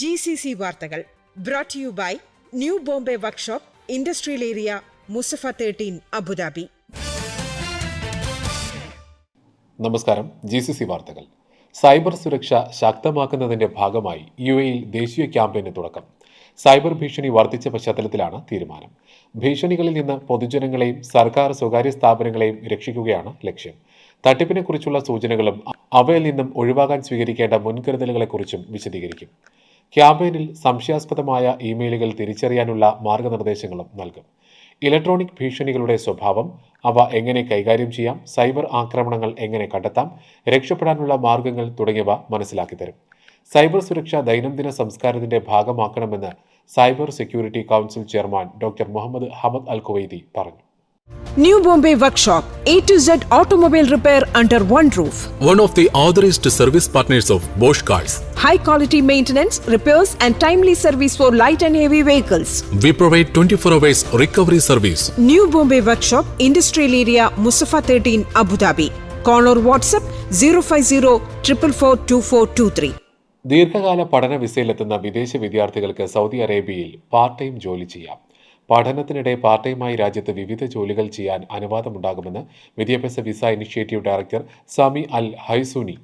G C C വാർത്തകൾ brought you by new Bombay workshop industrial area Musaffah thirteen Abu Dhabi നമസ്കാരം. G C C വാർത്തകൾ. Cyber സുരക്ഷ ശക്തമാക്കുന്നതിന്റെ ഭാഗമായി U എയിൽ ദേശീയ ക്യാമ്പയിന് തുടക്കം. സൈബർ ഭീഷണി വർദ്ധിച്ച പശ്ചാത്തലത്തിലാണ് തീരുമാനം. ഭീഷണികളിൽ നിന്ന് പൊതുജനങ്ങളെയും സർക്കാർ സ്വകാര്യ സ്ഥാപനങ്ങളെയും രക്ഷിക്കുകയാണ് ലക്ഷ്യം. തട്ടിപ്പിനെക്കുറിച്ചുള്ള സൂചനകളും അവയിൽ നിന്നും ഒഴിവാകാൻ സ്വീകരിക്കേണ്ട മുൻകരുതലുകളെക്കുറിച്ചും വിശദീകരിക്കും. ക്യാമ്പയിനിൽ സംശയാസ്പദമായ ഇമെയിലുകൾ തിരിച്ചറിയാനുള്ള മാർഗനിർദ്ദേശങ്ങളും നൽകും. ഇലക്ട്രോണിക് ഭീഷണികളുടെ സ്വഭാവം അവ എങ്ങനെ കൈകാര്യം ചെയ്യാം സൈബർ ആക്രമണങ്ങൾ എങ്ങനെ കണ്ടെത്താം രക്ഷപ്പെടാനുള്ള മാർഗങ്ങൾ തുടങ്ങിയവ മനസ്സിലാക്കി തരും സൈബർ സുരക്ഷ ദൈനംദിന സംസ്കാരത്തിന്റെ ഭാഗമാക്കണമെന്ന് cyber security council chairman doctor Muhammad Hamad Al Kuwaiti പറഞ്ഞു. New Bombay Workshop, A to Z automobile repair under one roof. one of the authorized service partners of Bosch Cars. high quality maintenance, repairs, and timely service for light and heavy vehicles. We provide 24 hours recovery service. New Bombay Workshop, Industrial Area, Musafa 13, Abu Dhabi. Call or WhatsApp 050 444 ദീർഘകാല പഠന വിസയിലെത്തുന്ന വിദേശ വിദ്യാർത്ഥികൾക്ക് Saudi അറേബ്യയിൽ part time ജോലി ചെയ്യാം പഠനത്തിനിടെ part ടൈമായി രാജ്യത്ത് വിവിധ ജോലികൾ ചെയ്യാൻ അനുവാദമുണ്ടാകുമെന്ന് വിദ്യാഭ്യാസ visa initiative director Sami al Haisuni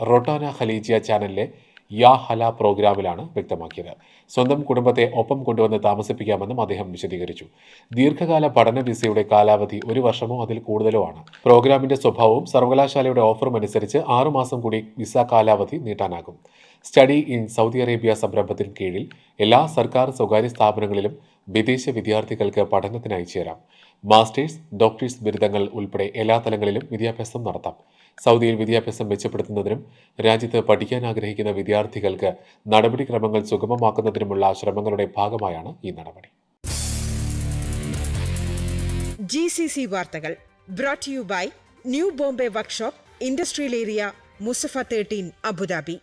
Rotana Khaleejia ചാനലിലെ യാ ഹല പ്രോഗ്രാമിലാണ് വ്യക്തമാക്കിയത്. സ്വന്തം കുടുംബത്തെ ഒപ്പം കൊണ്ടുവന്ന് താമസിപ്പിക്കാമെന്നും അദ്ദേഹം വിശദീകരിച്ചു. ദീർഘകാല പഠന വിസയുടെ കാലാവധി ഒരു വർഷമോ അതിൽ കൂടുതലോ ആണ്. പ്രോഗ്രാമിന്റെ സ്വഭാവവും സർവകലാശാലയുടെ ഓഫറും അനുസരിച്ച് ആറുമാസം കൂടി വിസ കാലാവധി നീട്ടാനാകും. സ്റ്റഡി ഇൻ സൗദി അറേബ്യ സംരംഭത്തിന് കീഴിൽ എല്ലാ സർക്കാർ സ്വകാര്യ സ്ഥാപനങ്ങളിലും വിദേശ വിദ്യാർത്ഥികൾക്ക് പഠനത്തിനായി ചേരാം. മാസ്റ്റേഴ്സ് ഡോക്ടേഴ്സ് ബിരുദങ്ങൾ ഉൾപ്പെടെ എല്ലാ തലങ്ങളിലും വിദ്യാഭ്യാസം നടത്താം. സൗദിയിൽ വിദ്യാഭ്യാസം മെച്ചപ്പെടുത്തുന്നതിനും രാജ്യത്ത് പഠിക്കാൻ ആഗ്രഹിക്കുന്ന വിദ്യാർത്ഥികൾക്ക് നടപടിക്രമങ്ങൾ സുഗമമാക്കുന്നതിനുമുള്ള ശ്രമങ്ങളുടെ ഭാഗമായാണ് ഈ നടപടി. ജി സി സി വാർത്തകൾ brought you by new Bombay workshop industrial area Musaffah thirteen Abu Dhabi